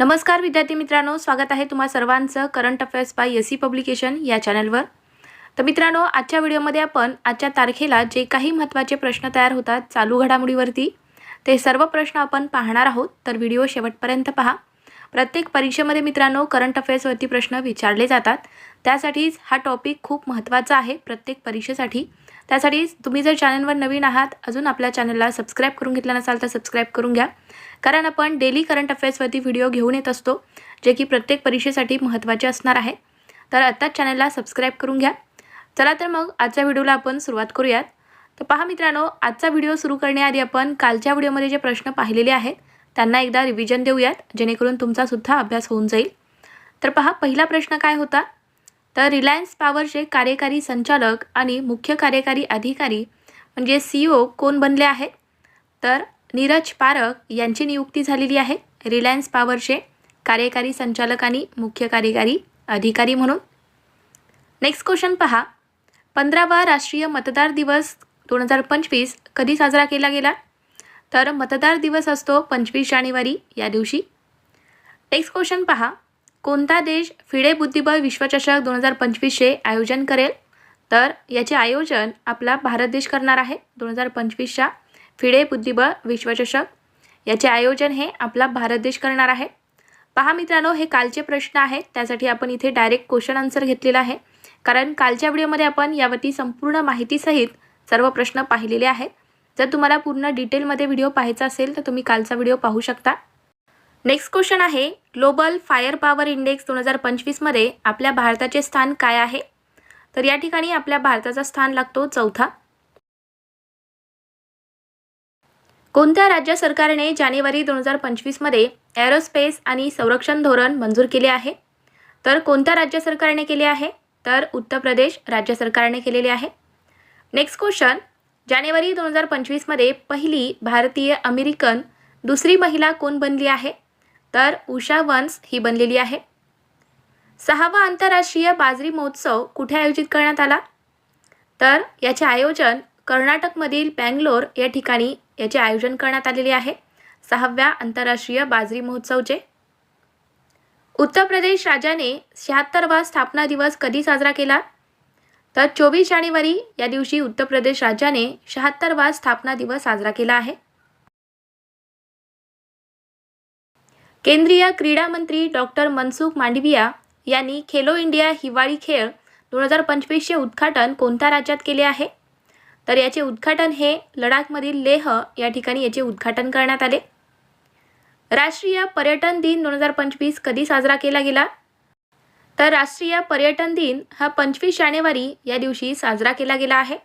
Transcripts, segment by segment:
नमस्कार विद्यार्थी मित्रांनो स्वागत आहे तुम्हा सर्वांचं current affairs by S C publication या चॅनलवर. तर मित्रांनो आजच्या व्हिडिओमध्ये आपण आजच्या तारखेला जे काही महत्त्वाचे प्रश्न तयार होतात चालू घडामोडीवरती ते सर्व प्रश्न आपण पाहणार आहोत. तर व्हिडिओ शेवटपर्यंत पहा. प्रत्येक परीक्षेमध्ये मित्रांनो करंट अफेअर्सवरती प्रश्न विचारले जातात. त्यासाठीच हा टॉपिक खूप महत्त्वाचा आहे प्रत्येक परीक्षेसाठी. त्यासाठी तुम्ही जर चॅनलवर नवीन आहात अजून आपल्या चॅनलला सबस्क्राईब करून घेतला नसाल तर सबस्क्राईब करून घ्या. कारण आपण डेली करंट अफेअर्सवरती व्हिडिओ घेऊन येत असतो जे की प्रत्येक परीक्षेसाठी महत्त्वाचे असणार आहे. तर आत्ताच चॅनलला सबस्क्राईब करून घ्या. चला तर मग आजच्या व्हिडिओला आपण सुरुवात करूयात. तर पहा मित्रांनो आजचा व्हिडिओ सुरू करण्याआधी आपण कालच्या व्हिडिओमध्ये जे प्रश्न पाहिलेले आहेत त्यांना एकदा रिव्हिजन देऊयात जेणेकरून तुमचासुद्धा अभ्यास होऊन जाईल. तर पहा पहिला प्रश्न काय होता? तर रिलायन्स पॉवरचे कार्यकारी संचालक आणि मुख्य कार्यकारी अधिकारी म्हणजे सी ओ कोण बनले आहेत? तर नीरज पारख यांची नियुक्ती झालेली आहे. रिलायन्स पॉवरचे कार्यकारी संचालक आणि मुख्य कार्यकारी अधिकारी म्हणून. नेक्स्ट क्वेश्चन पहा. पंधरावा राष्ट्रीय मतदार दिवस दोन हजार पंचवीस कधी साजरा केला गेला? तर मतदार दिवस असतो पंचवीस जानेवारी या दिवशी. नेक्स्ट क्वेश्चन पहा. कोणता देश फिडे बुद्धिबळ विश्वचषक दोन हजार पंचवीसचे आयोजन करेल? तर याचे आयोजन आपला भारत देश करणार आहे दोन हजार पंचवीसच्या फिडे बुद्धिबळ विश्वचषक. याचे आयोजन हे आपला भारत देश करणार आहे. पहा मित्रांनो हे कालचे प्रश्न आहेत. त्यासाठी आपण इथे डायरेक्ट क्वेश्चन आन्सर घेतलेला आहे. कारण कालच्या व्हिडिओमध्ये आपण यावरती संपूर्ण माहितीसहित सर्व प्रश्न पाहिलेले आहेत. जर तुम्हाला पूर्ण डिटेलमध्ये व्हिडिओ पाहायचा असेल तर तुम्ही कालचा व्हिडिओ पाहू शकता. नेक्स्ट क्वेश्चन आहे ग्लोबल फायर पॉवर इंडेक्स दोन हजार पंचवीसमध्ये आपल्या भारताचे स्थान काय आहे? तर या ठिकाणी आपल्या भारताचा स्थान लागतो चौथा. कोणत्या राज्य सरकारने जानेवारी दोन हजार पंचवीसमध्ये एरोस्पेस आणि संरक्षण धोरण मंजूर केले आहे? तर कोणत्या राज्य सरकारने केले आहे? तर उत्तर प्रदेश राज्य सरकारने केलेले आहे. नेक्स्ट क्वेश्चन जानेवारी दोन हजार पंचवीसमध्ये पहिली भारतीय अमेरिकन दुसरी महिला कोण बनली आहे? तर उषा वन्स ही बनलेली आहे. सहावा आंतरराष्ट्रीय बाजरी महोत्सव कुठे आयोजित करण्यात आला? तर याचे आयोजन कर्नाटकमधील बँगलोर या ठिकाणी याचे आयोजन करण्यात आलेले आहे. सहाव्या आंतरराष्ट्रीय बाजरी महोत्सवचे. उत्तर प्रदेश राज्याने शहात्तरवा स्थापना दिवस कधी साजरा केला? तर चोवीस जानेवारी या दिवशी उत्तर प्रदेश राज्याने शहात्तरवा स्थापना दिवस साजरा केला आहे. केंद्रीय क्रीडा मंत्री डॉक्टर मनसुख मांडविया यांनी खेलो इंडिया हिवाळी खेळ दोन हजार पंचवीसचे उद्घाटन कोणत्या राज्यात केले आहे? तर याचे उद्घाटन हे लडाखमधील लेह या ठिकाणी याचे उद्घाटन करण्यात आले. राष्ट्रीय पर्यटन दिन दोन हजार पंचवीस कधी साजरा केला गेला? तर राष्ट्रीय पर्यटन दिन हा पंचवीस जानेवारी या दिवशी साजरा केला गेला आहे.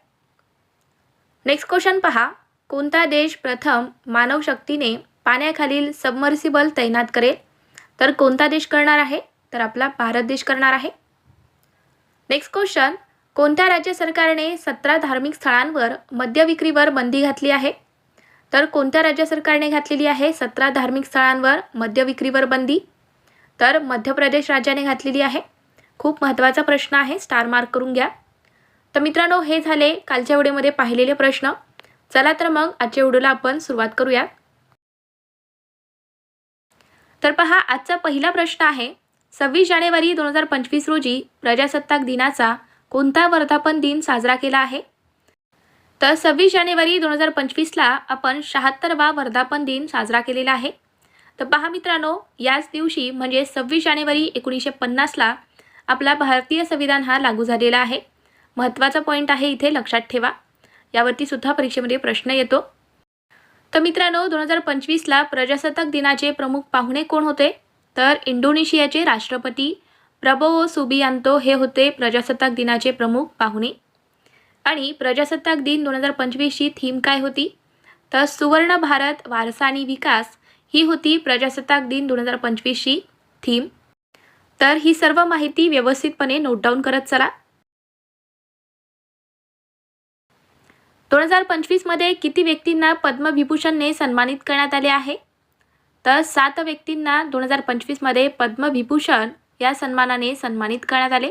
नेक्स्ट क्वेश्चन पहा. कोणता देश प्रथम मानवशक्तीने पाण्याखालील सबमर्सिबल तैनात करेल. तर कोणता देश करणार आहे? तर आपला भारत देश करणार आहे. नेक्स्ट क्वेश्चन कोणत्या राज्य सरकारने सतरा धार्मिक स्थळांवर मद्य विक्रीवर बंदी घातली आहे? तर कोणत्या राज्य सरकारने घातलेली आहे सतरा धार्मिक स्थळांवर मद्य विक्रीवर बंदी? तर मध्य प्रदेश राज्याने घातलेली आहे. खूप महत्त्वाचा प्रश्न आहे स्टार मार्क करून घ्या. तर मित्रांनो हे झाले कालच्या व्हिडिओमध्ये पाहिलेले प्रश्न. चला तर मग आजच्या व्हिडिओला आपण सुरुवात करूया तर पहा आजचा पहिला प्रश्न आहे. सव्वीस जानेवारी दोन हजार पंचवीस रोजी प्रजासत्ताक दिनाचा कोणता वर्धापन दिन साजरा केला आहे? तर सव्वीस जानेवारी दोन हजार पंचवीसला आपण शहात्तरवा वर्धापन दिन साजरा केलेला आहे. तर पहा मित्रांनो याच दिवशी म्हणजे सव्वीस जानेवारी एकोणीसशे पन्नासला आपला भारतीय संविधान हा लागू झालेला आहे. महत्त्वाचा पॉईंट आहे इथे लक्षात ठेवा. यावरती सुद्धा परीक्षेमध्ये प्रश्न येतो. तर मित्रांनो दोन हजार पंचवीसला प्रजासत्ताक दिनाचे प्रमुख पाहुणे कोण होते? तर इंडोनेशियाचे राष्ट्रपती प्रबोवो सुबियांतो हे होते प्रजासत्ताक दिनाचे प्रमुख पाहुणे. आणि प्रजासत्ताक दिन दोन हजार पंचवीसची थीम काय होती? तर सुवर्ण भारत वारसा आणि विकास ही होती प्रजासत्ताक दिन दोन हजार पंचवीसची थीम. तर ही सर्व माहिती व्यवस्थितपणे नोट डाऊन करत चला. दोन हजार पंचवीसमध्ये किती व्यक्तींना पद्मविभूषणने सन्मानित करण्यात आले आहे? तर सात व्यक्तींना दोन हजार पंचवीसमध्ये पद्मविभूषण या सन्मानाने सन्मानित करण्यात आले.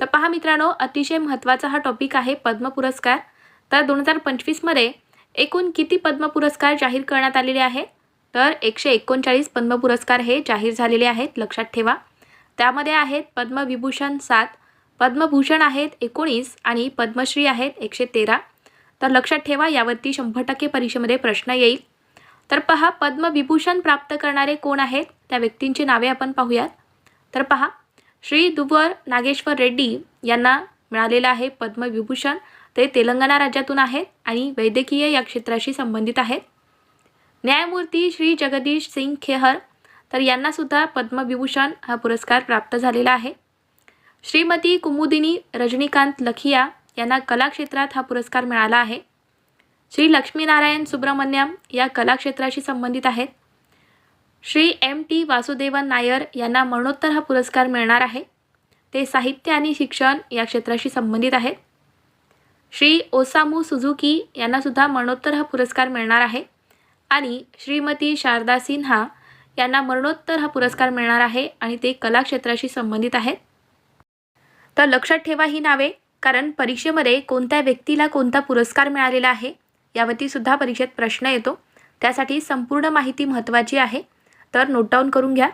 तर पहा मित्रांनो अतिशय महत्त्वाचा हा टॉपिक आहे पद्म पुरस्कार. तर दोन हजार पंचवीसमध्ये एकूण किती पद्म पुरस्कार जाहीर करण्यात आलेले आहे? तर एकशे एकोणचाळीस पद्म पुरस्कार हे जाहीर झालेले आहेत लक्षात ठेवा. त्यामध्ये आहेत पद्मविभूषण सात पद्मभूषण आहेत एकोणीस आणि पद्मश्री आहेत एकशे तेरा. तर लक्षात ठेवा यावरती शंभर टक्के परीक्षेमध्ये प्रश्न येईल. तर पहा पद्मविभूषण प्राप्त करणारे कोण आहेत? त्या व्यक्तींची नावे आपण पाहूयात. तर पहा श्री दुवर नागेश्वर रेड्डी यांना मिळालेलं आहे पद्मविभूषण. ते तेलंगणा राज्यातून आहेत आणि वैद्यकीय या क्षेत्राशी संबंधित आहेत. न्यायमूर्ती श्री जगदीश सिंग खेहर तर यांनासुद्धा पद्मविभूषण हा पुरस्कार प्राप्त झालेला आहे. श्रीमती कुमुदिनी रजनीकांत लखिया यांना कला क्षेत्रात हा पुरस्कार मिळाला आहे. श्री लक्ष्मीनारायण सुब्रमण्यम या कलाक्षेत्राशी संबंधित आहेत. श्री एम टी वासुदेवन नायर यांना मरणोत्तर हा पुरस्कार मिळणार आहे. ते साहित्य आणि शिक्षण या क्षेत्राशी संबंधित आहेत. श्री ओसामू सुझुकी यांनासुद्धा मरणोत्तर हा पुरस्कार मिळणार आहे. आणि श्रीमती शारदा सिन्हा यांना मरणोत्तर हा पुरस्कार मिळणार आहे आणि ते कला क्षेत्राशी संबंधित आहेत. तर लक्षात ठेवा ही नावे. कारण परीक्षेमध्ये कोणत्या व्यक्तीला कोणता पुरस्कार मिळालेला आहे यावरती सुद्धा परीक्षेत प्रश्न येतो. त्यासाठी संपूर्ण माहिती महत्त्वाची आहे. तर नोट डाऊन करून घ्या.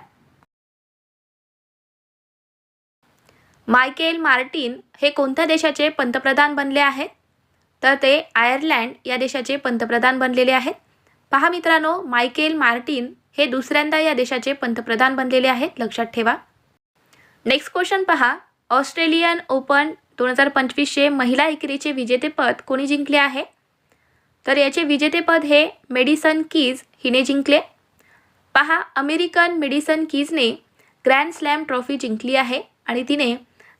मायकेल मार्टिन हे कोणत्या देशाचे पंतप्रधान बनले आहेत? तर ते आयर्लँड या देशाचे पंतप्रधान बनलेले आहेत. पहा मित्रांनो मायकेल मार्टिन हे दुसऱ्यांदा या देशाचे पंतप्रधान बनलेले आहेत लक्षात ठेवा. नेक्स्ट क्वेश्चन पहा. ऑस्ट्रेलियन ओपन दोन हजार पंचवीसचे महिला एकेरीचे विजेतेपद कोणी जिंकले आहे? तर याचे विजेतेपद हे मेडिसन कीज हिने जिंकले. पहा अमेरिकन मेडिसन कीजने ग्रँड स्लॅम ट्रॉफी जिंकली आहे आणि तिने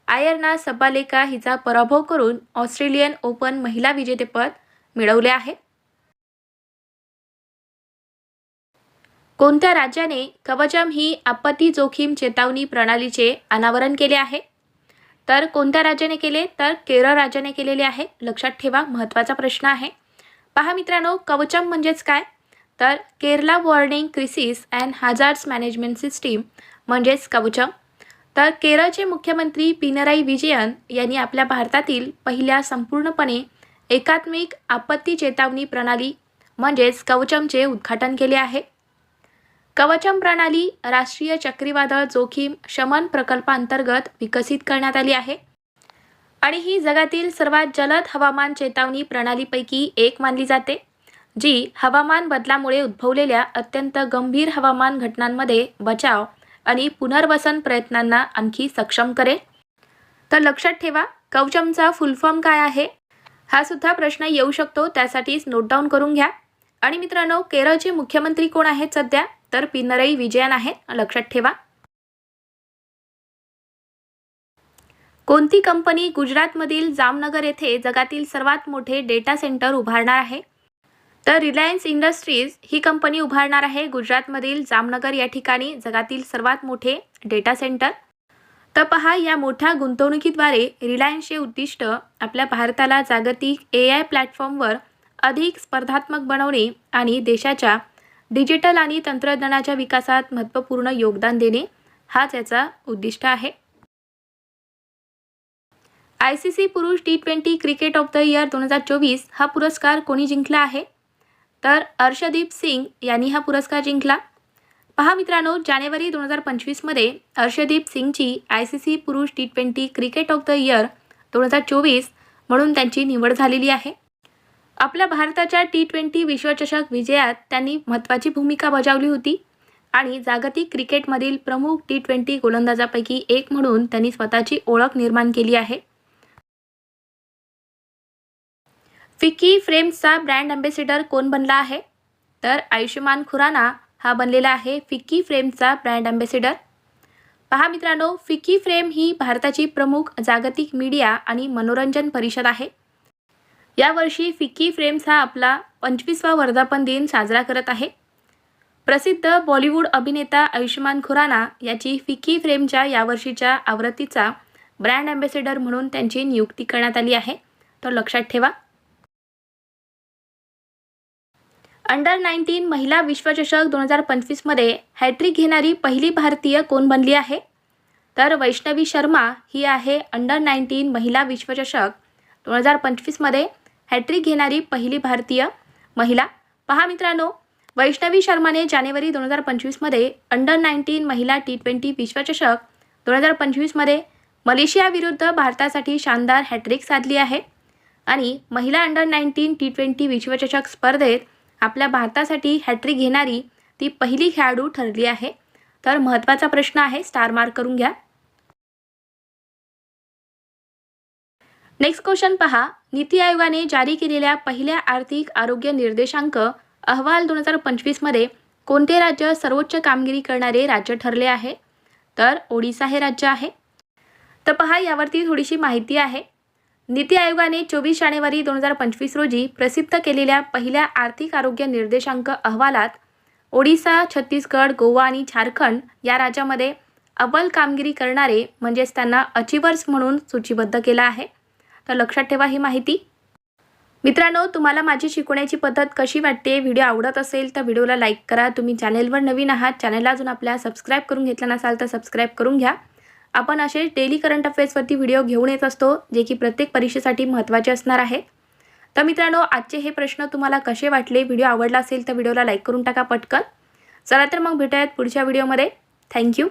आयर्ना सबालेका हिचा पराभव करून ऑस्ट्रेलियन ओपन महिला विजेतेपद मिळवले आहे. कोणत्या राज्याने कवचम ही आपत्ती जोखीम चेतावणी प्रणालीचे अनावरण केले आहे? तर कोणत्या राज्याने केले? तर केरळ राज्याने केलेले आहे. लक्षात ठेवा महत्त्वाचा प्रश्न आहे. पहा मित्रांनो कवचम म्हणजेच काय? तर Kerala warning crisis and hazards management system म्हणजेच कवचम. तर केरळचे मुख्यमंत्री पिनराई विजयन यांनी आपल्या भारतातील पहिल्या संपूर्णपणे एकात्मिक आपत्ती चेतावणी प्रणाली म्हणजेच कवचमचे उद्घाटन केले आहे. कवचम प्रणाली राष्ट्रीय चक्रीवादळ जोखीम शमन प्रकल्पांतर्गत विकसित करण्यात आली आहे. आणि ही जगातील सर्वात जलद हवामान चेतावणी प्रणालीपैकी एक मानली जाते जी हवामान बदलामुळे उद्भवलेल्या अत्यंत गंभीर हवामान घटनांमध्ये बचाव आणि पुनर्वसन प्रयत्नांना आणखी सक्षम करेल. तर लक्षात ठेवा कवचमचा फुलफॉर्म काय आहे? हा सुद्धा प्रश्न येऊ शकतो त्यासाठीच नोट डाऊन करून घ्या. आणि मित्रांनो केरळचे मुख्यमंत्री कोण आहेत सध्या? तर पिनरई विजयन आहेत. लक्षात ठेवा. कोणती कंपनी गुजरातमधील जामनगर येथे जगातील सर्वात मोठे डेटा सेंटर उभारणार आहे? तर रिलायन्स इंडस्ट्रीज ही कंपनी उभारणार आहे गुजरातमधील जामनगर या ठिकाणी जगातील सर्वात मोठे डेटा सेंटर. तर पहा या मोठ्या गुंतवणुकीद्वारे रिलायन्सचे उद्दिष्ट आपल्या भारताला जागतिक ए आय प्लॅटफॉर्मवर अधिक स्पर्धात्मक बनवणे आणि देशाच्या डिजिटल आणि तंत्रज्ञानाच्या विकासात महत्त्वपूर्ण योगदान देणे हाच याचा उद्दिष्ट आहे. आय सी सी पुरुष T twenty cricket of the year दोन हजार चोवीस हा पुरस्कार कोणी जिंकला आहे? तर अर्षदीप सिंग यांनी हा पुरस्कार जिंकला. पहा मित्रांनो जानेवारी दोन हजार पंचवीसमध्ये अर्षदीप सिंगची आय सी सी पुरुष T twenty cricket of the year दोन हजार चोवीस म्हणून त्यांची निवड झालेली आहे. आपल्या भारताच्या टी ट्वेंटी विश्वचषक विजयात त्यांनी महत्त्वाची भूमिका बजावली होती. आणि जागतिक क्रिकेटमधील प्रमुख टी ट्वेंटी गोलंदाजापैकी एक म्हणून त्यांनी स्वतःची ओळख निर्माण केली आहे. फिकी फ्रेम्सचा ब्रँड अँबेसिडर कोण बनला आहे? तर आयुष्यमान खुराना हा बनलेला आहे फिक्की फ्रेम्सचा ब्रँड अँबेसिडर. पहा मित्रांनो फिक्की फ्रेम ही भारताची प्रमुख जागतिक मीडिया आणि मनोरंजन परिषद आहे. यावर्षी फिकी फ्रेम्स हा आपला पंचवीसवा वर्धापन दिन साजरा करत आहे. प्रसिद्ध बॉलिवूड अभिनेता आयुष्यमान खुराना याची फिकी फ्रेमच्या यावर्षीच्या आवृत्तीचा ब्रँड अँबॅसिडर म्हणून त्यांची नियुक्ती करण्यात आली आहे. तर लक्षात ठेवा. अंडर नाईन्टीन महिला विश्वचषक दोन हजार पंचवीसमध्ये हॅट्रिक घेणारी पहिली भारतीय कोण बनली आहे? तर वैष्णवी शर्मा ही आहे अंडर नाईन्टीन महिला विश्वचषक दोन हजार पंचवीसमध्ये हॅट्रिक घेणारी पहिली भारतीय महिला. पहा मित्रांनो वैष्णवी शर्माने जानेवारी दोन हजार पंचवीसमध्ये अंडर नाईन्टीन महिला टी ट्वेंटी विश्वचषक दोन हजार पंचवीसमध्ये मलेशियाविरुद्ध भारतासाठी शानदार हॅट्रिक साधली आहे. आणि महिला अंडर नाईन्टीन टी ट्वेंटी विश्वचषक स्पर्धेत आपल्या भारतासाठी हॅट्रिक घेणारी ती पहिली खेळाडू ठरली आहे. तर महत्त्वाचा प्रश्न आहे स्टार मार्क करून घ्या. नेक्स्ट क्वेश्चन पहा. नीती आयोगाने जारी केलेल्या पहिल्या आर्थिक आरोग्य निर्देशांक अहवाल दोन हजार पंचवीसमध्ये कोणते राज्य सर्वोच्च कामगिरी करणारे राज्य ठरले आहे? तर ओडिसा हे राज्य आहे. तर पहा यावरती थोडीशी माहिती आहे. नीती आयोगाने चोवीस जानेवारी दोन हजार पंचवीस रोजी प्रसिद्ध केलेल्या पहिल्या आर्थिक आरोग्य निर्देशांक अहवालात ओडिसा छत्तीसगड गोवा आणि झारखंड या राज्यामध्ये अव्वल कामगिरी करणारे म्हणजेच त्यांना अचिवर्स म्हणून सूचीबद्ध केलं आहे. तर लक्षात ठेवा ही माहिती. मित्रांनो तुम्हाला माझी शिकवण्याची पद्धत कशी वाटते व्हिडिओ आवडत असेल तर व्हिडिओला लाईक करा. तुम्ही चॅनेलवर नवीन आहात चॅनेलला अजून आपल्या सबस्क्राईब करून घेतला नसाल तर सबस्क्राईब करून घ्या. आपण असे डेली करंट अफेअर्सवरती व्हिडिओ घेऊन येत असतो जे की प्रत्येक परीक्षेसाठी महत्त्वाचे असणार आहे. तर मित्रांनो आजचे हे प्रश्न तुम्हाला कसे वाटले व्हिडिओ आवडला असेल तर व्हिडिओला लाईक करून टाका पटकन. चला तर मग भेटूयात पुढच्या व्हिडिओमध्ये. थँक्यू.